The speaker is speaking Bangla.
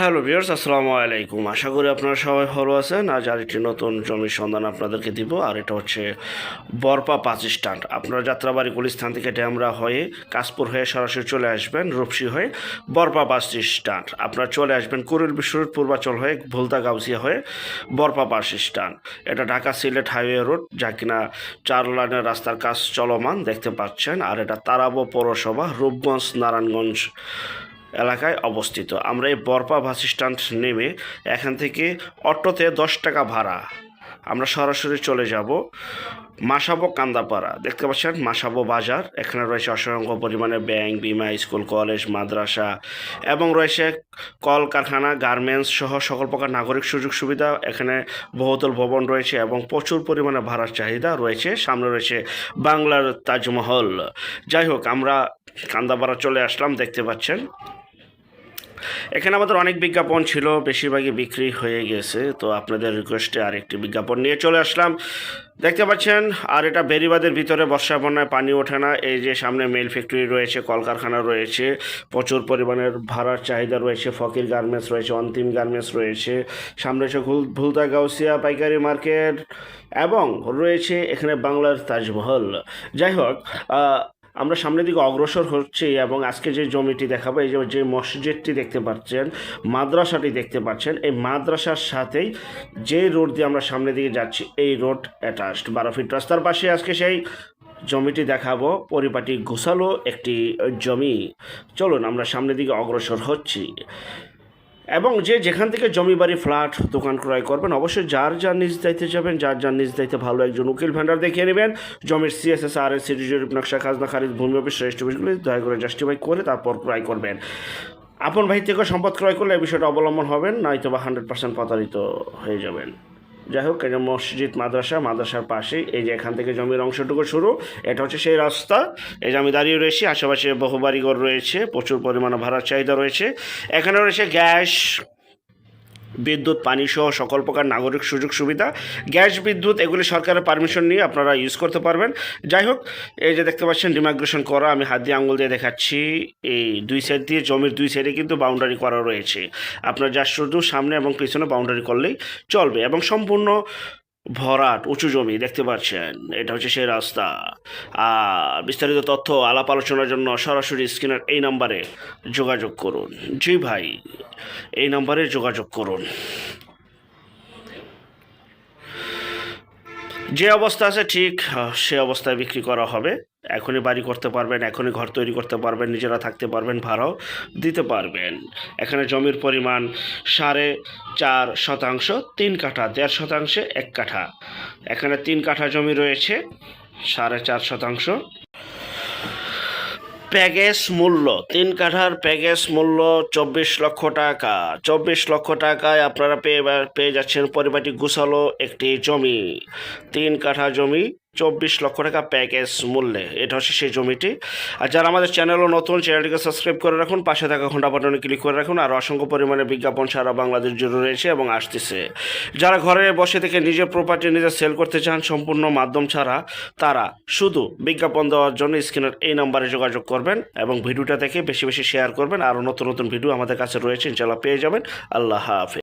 হ্যালো ভিউয়ার্স, আসসালামু আলাইকুম। আশা করি আপনারা সবাই ভালো আছেন। আজ আরেকটি নতুন জমির সন্ধান আপনাদেরকে দিব, আর এটা হচ্ছে বরপা পাঁচ স্ট্যান্ড আপনারা যাত্রাবাড়ি গুলিস্থান থেকে ড্যামরা হয়ে কাশপুর হয়ে সরাসরি চলে আসবেন, রূপসী হয়ে বরপা বাস স্ট্যান্ড আপনারা চলে আসবেন কুরুল বিশ্বরোড, পূর্বাচল হয়ে ভুলতা গাউসিয়া হয়ে বরপা বাস স্ট্যান্ড এটা ঢাকা সিলেট হাইওয়ে রোড, যা কিনা চার লাইনের রাস্তার কাজ চলমান, দেখতে পাচ্ছেন। আর এটা তারাবো পৌরসভা, রূপগঞ্জ, নারায়ণগঞ্জ এলাকায় অবস্থিত। আমরা এই বরপা বাস স্ট্যান্ড নেমে এখান থেকে অটোতে দশ টাকা ভাড়া। আমরা সরাসরি চলে যাব মাসাবো কান্দাপাড়া। দেখতে পাচ্ছেন মাসাবো বাজার। এখানে রয়েছে অসংখ্য পরিমাণে ব্যাংক, বিমা, স্কুল, কলেজ, মাদ্রাসা এবং রয়েছে কলকারখানা, গার্মেন্টস সহ সকল প্রকার নাগরিক সুযোগ সুবিধা। এখানে বহুতল ভবন রয়েছে এবং প্রচুর পরিমাণে ভাড়ার চাহিদা রয়েছে। সামনে রয়েছে বাংলার তাজমহল। যাই হোক, আমরা কান্দাপাড়া চলে আসলাম। দেখতে পাচ্ছেন এখানে আমাদের অনেক বিজ্ঞাপন ছিল, বেশিরভাগই বিক্রি হয়ে গেছে, তো আপনাদের রিকোয়েস্টে আরেকটি বিজ্ঞাপন নিয়ে চলে আসলাম। দেখতে পাচ্ছেন, আর এটা বেরিবাদের ভিতরে বর্ষা বন্যায় পানি ওঠে না, এই যে সামনে মেল ফ্যাক্টরি রয়েছে, কলকারখানা রয়েছে, প্রচুর পরিমাণের ভাড়ার চাহিদা রয়েছে, ফকির গার্মেন্টস রয়েছে, অন্তিম গার্মেন্টস রয়েছে, সামনে রয়েছে ভুল- ভুলতা গাউসিয়া পাইকারি মার্কেট, এবং রয়েছে এখানে বাংলার তাজমহল। যাই হোক আমরা সামনের দিকে অগ্রসর হচ্ছি এবং আজকে যে জমিটি দেখাবো, এই যে মসজিদটি দেখতে পাচ্ছেন, মাদ্রাসাটি দেখতে পাচ্ছেন, এই মাদ্রাসার সাথেই যে রোড দিয়ে আমরা সামনের দিকে যাচ্ছি, এই রোড অ্যাটাচড বারো ফিট রাস্তার পাশে আজকে সেই জমিটি দেখাবো, পরিপাটি গোছালো একটি জমি। চলুন, আমরা সামনের দিকে অগ্রসর হচ্ছি। এবং যে যেখান থেকে জমি বাড়ি, ফ্ল্যাট, দোকান ক্রয় করবেন, অবশ্যই যার যার নিজ দায়িত্বে যাবেন, যার যার নিজ দায়িত্বে ভালো একজন উকিল ভেন্ডার দেখিয়ে নেবেন। জমির সিএসএস আর এস জরিপ নকশা খাজনা, খারিজ, ভূমি অফিস, শ্রেষ্ঠ অফিসগুলি দয়া করে জাস্টিফাই করে তারপর ক্রয় করবেন। আপন ভাই থেকে সম্পদ ক্রয় করলে এই বিষয়টা অবলম্বন হবেন নয়তো বা হান্ড্রেড পার্সেন্ট প্রতারিত হয়ে যাবেন। যাই হোক যে মসজিদ, মাদ্রাসা, মাদ্রাসার পাশেই। এই যে এখান থেকে জমির অংশটুকু শুরু, এটা হচ্ছে সেই রাস্তা। এই যে আমি দাঁড়িয়ে রয়েছি, আশেপাশে বহু বাড়িঘর রয়েছে, প্রচুর পরিমাণে ভাড়ার চাহিদা রয়েছে। এখানে রয়েছে গ্যাস বিদ্যুৎ, পানি সহ সকল প্রকার নাগরিক সুযোগ সুবিধা, গ্যাস, বিদ্যুৎ, এগুলি সরকারের পারমিশন নিয়ে আপনারা ইউজ করতে পারবেন। যাই হোক, এই যে দেখতে পাচ্ছেন ডিমাগ্রেশন করা, আমি হাত দিয়ে আঙুল দিয়ে দেখাচ্ছি। এই দুই সাইড দিয়ে, জমির দুই সাইডে কিন্তু বাউন্ডারি করা রয়েছে। আপনার যা শুধু সামনে এবং পিছনে বাউন্ডারি করলেই চলবে এবং সম্পূর্ণ ভরাট, উঁচু জমি, দেখতে পাচ্ছেন। এটা হচ্ছে সেই রাস্তা। আর বিস্তারিত তথ্য আলাপ আলোচনার জন্য সরাসরি স্ক্রিনের এই নাম্বারে যোগাযোগ করুন। জি ভাই, এই নাম্বারে যোগাযোগ করুন। যে অবস্থা আছে, ঠিক সে অবস্থায় বিক্রি করা হবে। এখনই বাড়ি করতে পারবেন, এখনই ঘর তৈরি করতে পারবেন, নিজেরা থাকতে পারবেন, ভাড়াও দিতে পারবেন। এখানে জমির পরিমাণ সাড়ে চার শতাংশ, তিন কাঠা, দেড় শতাংশে এক কাঠা। এখানে তিন কাঠা জমি রয়েছে, সাড়ে চার শতাংশ। প্যাকেজ মূল্য, তিন কাঠার প্যাকেজ মূল্য চব্বিশ লক্ষ টাকা। চব্বিশ লক্ষ টাকায় আপনারা পেয়ে পেয়ে যাচ্ছেন পরিবারটি গুছালো একটি জমি। তিন কাঠা জমি চব্বিশ লক্ষ টাকা প্যাকেজ মূল্যে। এটা হচ্ছে সেই জমিটি। আর যারা আমাদের চ্যানেলও নতুন চ্যানেলটিকে সাবস্ক্রাইব করে রাখুন, পাশে থাকা ঘণ্টা বাটনে ক্লিক করে রাখুন, আর অসংখ্য পরিমাণে বিজ্ঞাপন সারা বাংলাদেশ জুড়ে রয়েছে এবং আসতেছে। যারা ঘরে বসে থেকে নিজের প্রপার্টি নিজে সেল করতে চান, সম্পূর্ণ মাধ্যম ছাড়া, তারা শুধু বিজ্ঞাপন দেওয়ার জন্য স্ক্রিনের এই নাম্বারে যোগাযোগ করবেন এবং ভিডিওটা দেখে বেশি বেশি শেয়ার করবেন। আরও নতুন নতুন ভিডিও আমাদের কাছে রয়েছে ইনশাল্লাহ পেয়ে যাবেন। আল্লাহ হাফেজ।